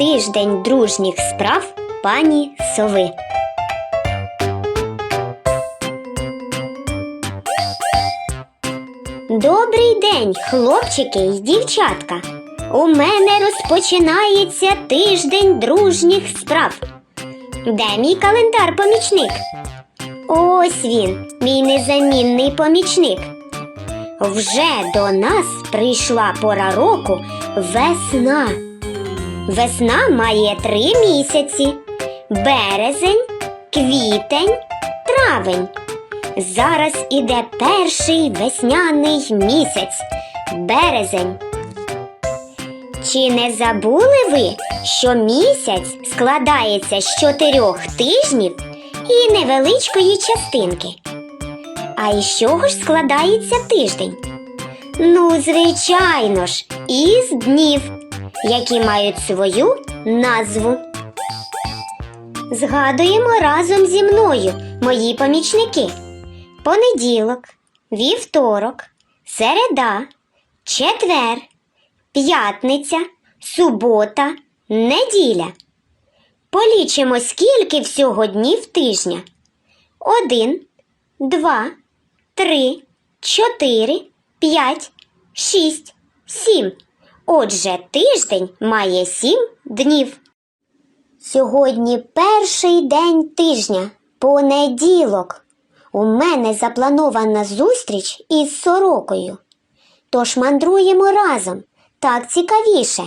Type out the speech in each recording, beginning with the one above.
тиждень дружніх справ пані сови. Добрий день, хлопчики й дівчатка. У мене розпочинається тиждень дружніх справ. Де мій календар-помічник? Ось він, мій незамінний помічник. Вже до нас прийшла пора року весна. Весна має три місяці: березень, квітень, травень. Зараз іде перший весняний місяць березень. Чи не забули ви, що місяць складається з чотирьох тижнів і невеличкої частинки? А із чого ж складається тиждень? Ну, звичайно ж, із днів, які мають свою назву. Згадуємо разом зі мною мої помічники. Понеділок, вівторок, середа, четвер, п'ятниця, субота, неділя. Полічимо, скільки всього днів тижня. Один, два, три, чотири, п'ять, шість, сім. Отже, тиждень має сім днів. Сьогодні перший день тижня, понеділок. У мене запланована зустріч із сорокою. Тож мандруємо разом, так цікавіше.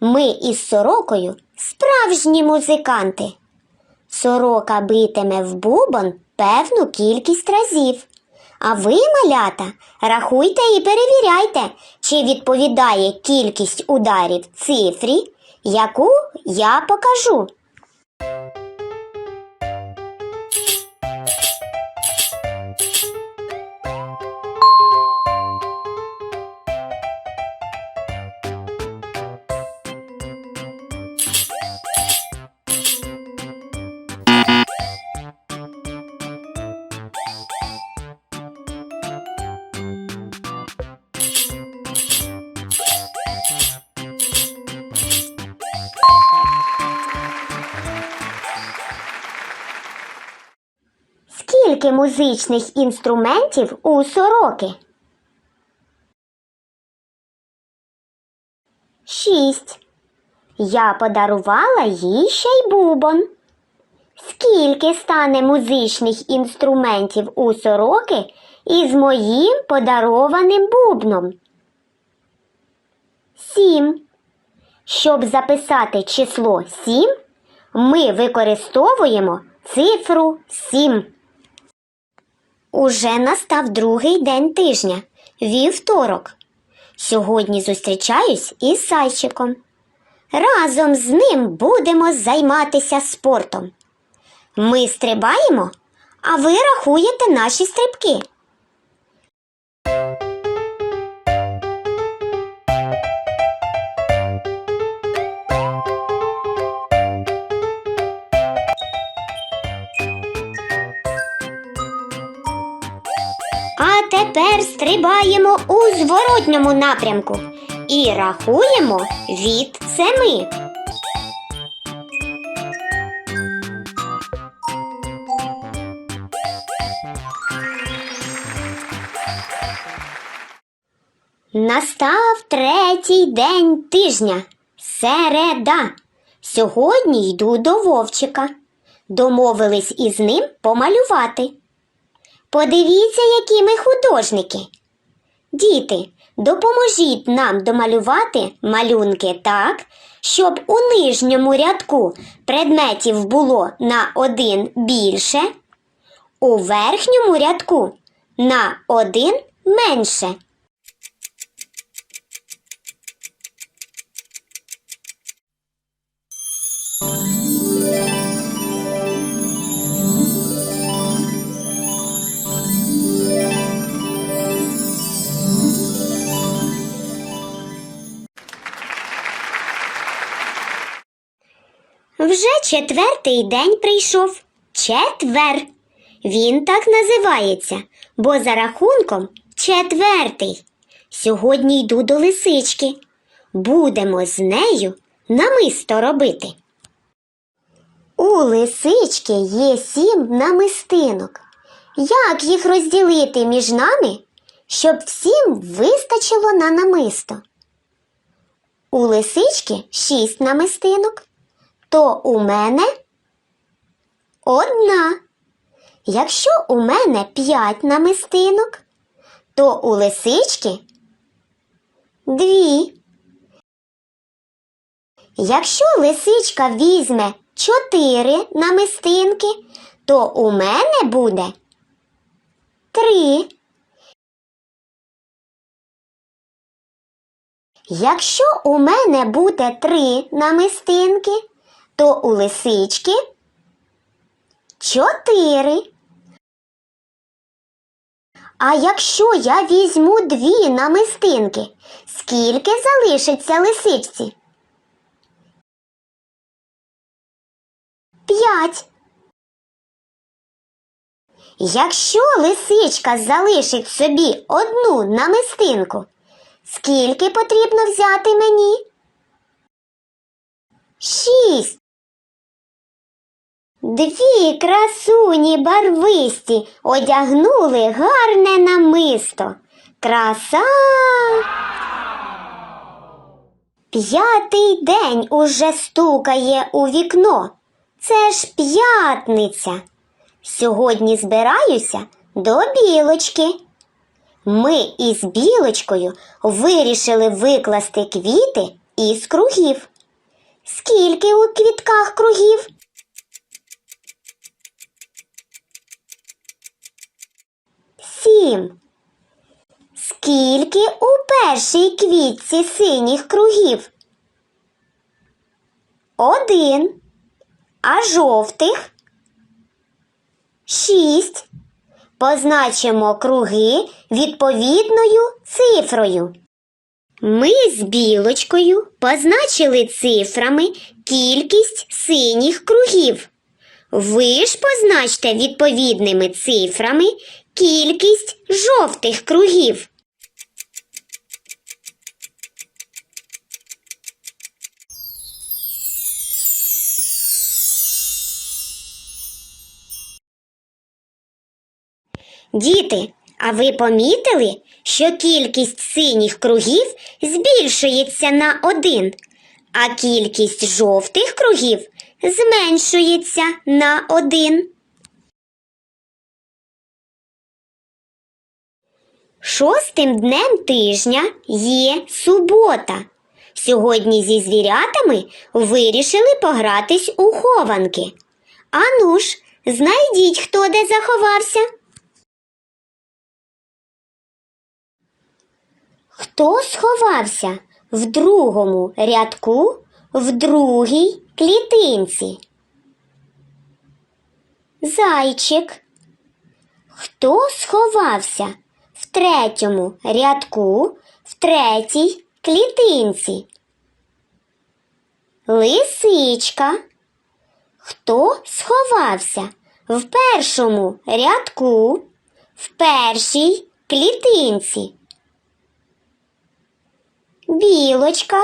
Ми із сорокою справжні музиканти. Сорока битиме в бубон певну кількість разів. А ви, малята, рахуйте і перевіряйте, чи відповідає кількість ударів цифрі, яку я покажу. Скільки музичних інструментів у сороки? Шість. Я подарувала їй ще й бубон. Скільки стане музичних інструментів у сороки із моїм подарованим бубном? Сім. Щоб записати число сім, ми використовуємо цифру сім. Уже настав другий день тижня, вівторок. Сьогодні зустрічаюсь із зайчиком. Разом з ним будемо займатися спортом. Ми стрибаємо, а ви рахуєте наші стрибки. Стрибаємо у зворотньому напрямку і рахуємо від семи. Настав третій день тижня. Середа. Сьогодні йду до Вовчика. Домовились із ним помалювати. Подивіться, які ми художники. Діти, допоможіть нам домалювати малюнки так, щоб у нижньому рядку предметів було на один більше, у верхньому рядку на один менше. Четвертий день прийшов. Четвер. Він так називається, бо за рахунком четвертий. Сьогодні йду до лисички. Будемо з нею намисто робити? У лисички є сім намистинок. Як їх розділити між нами, щоб всім вистачило на намисто? У лисички шість намистинок, то у мене одна. Якщо у мене п'ять намистинок, то у лисички дві. Якщо лисичка візьме чотири намистинки, то у мене буде три. Якщо у мене буде три намистинки, то у лисички чотири. А якщо я візьму дві намистинки, скільки залишиться лисичці? П'ять. Якщо лисичка залишить собі одну намистинку, скільки потрібно взяти мені? Шість. Дві красуні барвисті одягнули гарне намисто. Краса. П'ятий день уже стукає у вікно. Це ж п'ятниця. Сьогодні збираюся до білочки. Ми із білочкою вирішили викласти квіти із кругів. Скільки у квітках кругів? Сім. Скільки у першій квітці синіх кругів? Один. А жовтих? Шість. Позначимо круги відповідною цифрою. Ми з білочкою позначили цифрами кількість синіх кругів. Ви ж позначте відповідними цифрами кількість жовтих кругів. Діти, а ви помітили, що кількість синіх кругів збільшується на один, а кількість жовтих кругів зменшується на один. Шостим днем тижня є субота. Сьогодні зі звірятами вирішили погратись у хованки. Ану ж, знайдіть, хто де заховався. Хто сховався в другому рядку в другій клітинці? Зайчик. Хто сховався в третьому рядку в третій клітинці? Лисичка. Хто сховався в першому рядку в першій клітинці? Білочка.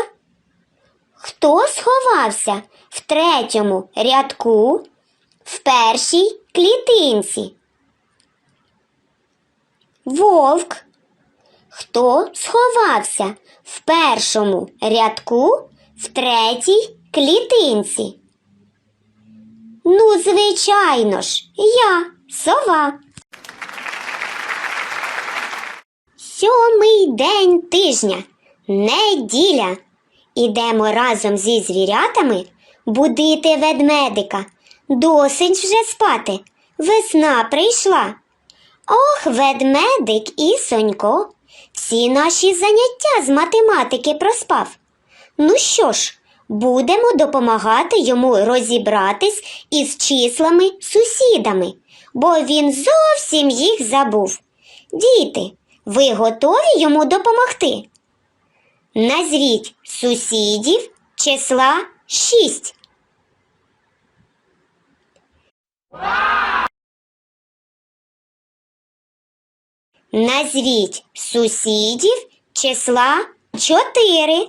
Хто сховався в третьому рядку в першій клітинці? Вовк. Хто сховався в першому рядку в третій клітинці? Ну, звичайно ж, я сова. Сьомий день тижня. Неділя. Ідемо разом зі звірятами будити ведмедика. Досить вже спати. Весна прийшла. Ох, ведмедик і сонько. Всі наші заняття з математики проспав. Ну що ж, будемо допомагати йому розібратись із числами сусідами, бо він зовсім їх забув. Діти, ви готові йому допомогти? Назвіть сусідів числа 6. Назвіть сусідів числа 4.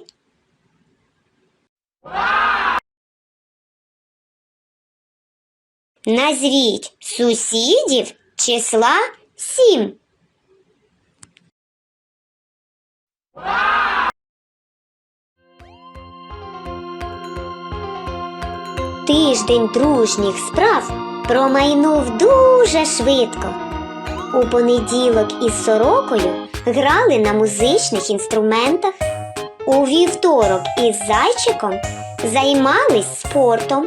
Назвіть сусідів числа сім. Тиждень дружніх справ промайнув дуже швидко. У понеділок із сорокою грали на музичних інструментах. У вівторок із зайчиком займались спортом.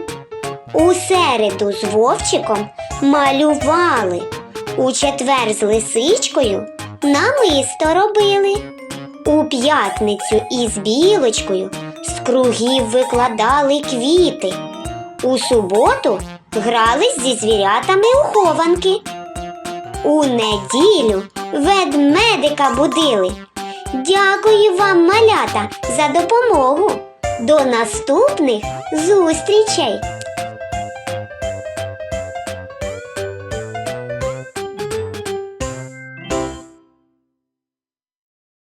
У середу з вовчиком малювали. У четвер з лисичкою намисто робили. У п'ятницю із білочкою з кругів викладали квіти. У суботу грались зі звірятами у хованки. У неділю ведмедика будили. Дякую вам, малята, за допомогу. До наступних зустрічей!